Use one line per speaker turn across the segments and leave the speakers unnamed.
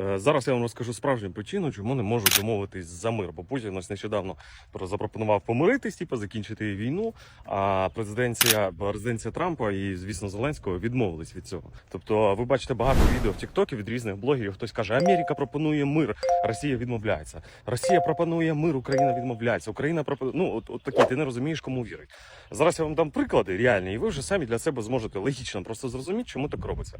Е, Зараз я вам розкажу справжню причину, чому не можуть домовитись за мир. Бо Путін ось нещодавно про- запропонував помиритись, типу, закінчити війну. А президенція резиденція Трампа і, звісно, Зеленського відмовились від цього. Тобто, ви бачите багато відео в Тіктокі від різних блогерів. Хтось каже, Америка пропонує мир, Росія відмовляється. Росія пропонує мир, Україна відмовляється. Україна пропонує. Ну от, от такі, ти не розумієш, кому вірить. Зараз я вам дам приклади реальні, і ви вже самі для себе зможете логічно просто зрозуміти, чому так робиться.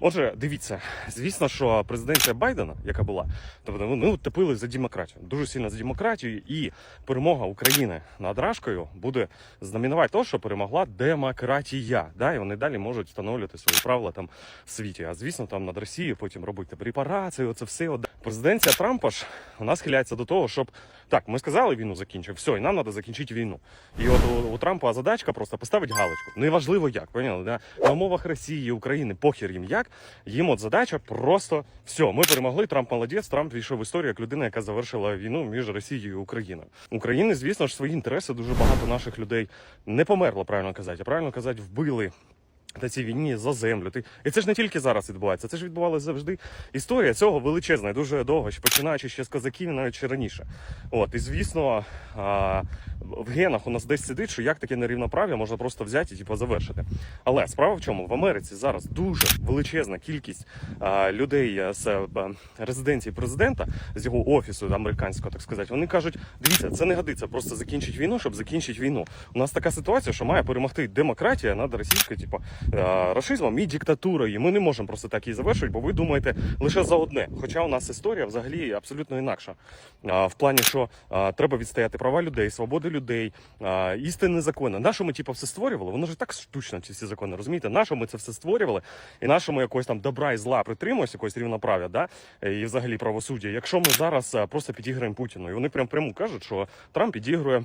Отже, дивіться, звісно, що президенція Байдена, яка була, тобто вони утопили за демократію, дуже сильно за демократію, і перемога України над Рашкою буде знаменувати те, що перемогла демократія. Да, і вони далі можуть встановлювати свої правила там в світі. А звісно, там над Росією потім робити репарації, оце все. От. Президенція Трампа ж вона схиляється до того, щоб так, ми сказали, війну закінчив, все, і нам треба закінчити війну. І от у, у Трампа задачка просто поставити галочку. Неважливо як, поняли, на умовах Росії, України, похер їм як. Їм от задача просто все, ми перемогли. Трамп молодець. Трамп війшов в історію як людина, яка завершила війну між Росією і Україною. України, звісно ж, свої інтереси дуже багато наших людей не померло, правильно казати, а правильно казати, вбили. На цій війні за землю. І це ж не тільки зараз відбувається, це ж відбувалося завжди. Історія цього величезна, і дуже довго, починаючи ще з козаків, навіть ще раніше. От, і звісно, а, в генах у нас десь сидить, що як таке нерівноправ'я можна просто взяти і типу, завершити. Але справа в чому? В Америці зараз дуже величезна кількість а, людей з е, б- резиденції президента, з його офісу американського, так сказати, вони кажуть: дивіться, це не годиться просто закінчити війну, щоб закінчити війну. У нас така ситуація, що має перемогти демократія над російською, типу, е, рашизмом і диктатурою. Ми не можемо просто так її завершити, бо ви думаєте лише за одне. Хоча у нас історія взагалі абсолютно інакша. В плані, що треба відстояти права людей, свободи людей, істинні закони. Нащо ми типу, все створювали? Воно ж так штучно, ці всі закони. Розумієте? Нащо ми це все створювали? І нащо ми якогось там добра і зла притримуємося, якогось рівноправ'я, да? і взагалі правосуддя. Якщо ми зараз просто підіграємо Путіну, і вони прям прямо кажуть, що Трамп підігрує.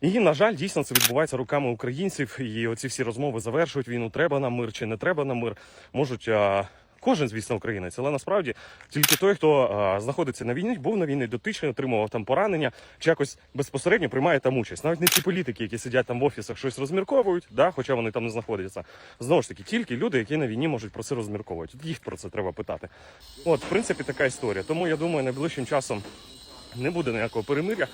І, на жаль, дійсно це відбувається руками українців. І оці всі розмови завершують війну. Треба нам мир чи не треба нам мир. Можуть а, кожен, звісно, українець, але насправді тільки той, хто а, знаходиться на війні, був на війні дотичний, отримував там поранення, чи якось безпосередньо приймає там участь. Навіть не ті політики, які сидять там в офісах, щось розмірковують, да, хоча вони там не знаходяться. Знову ж таки, тільки люди, які на війні можуть про це розмірковувати. Їх про це треба питати. От, в принципі, така історія. Тому я думаю, найближчим часом не буде ніякого перемиря.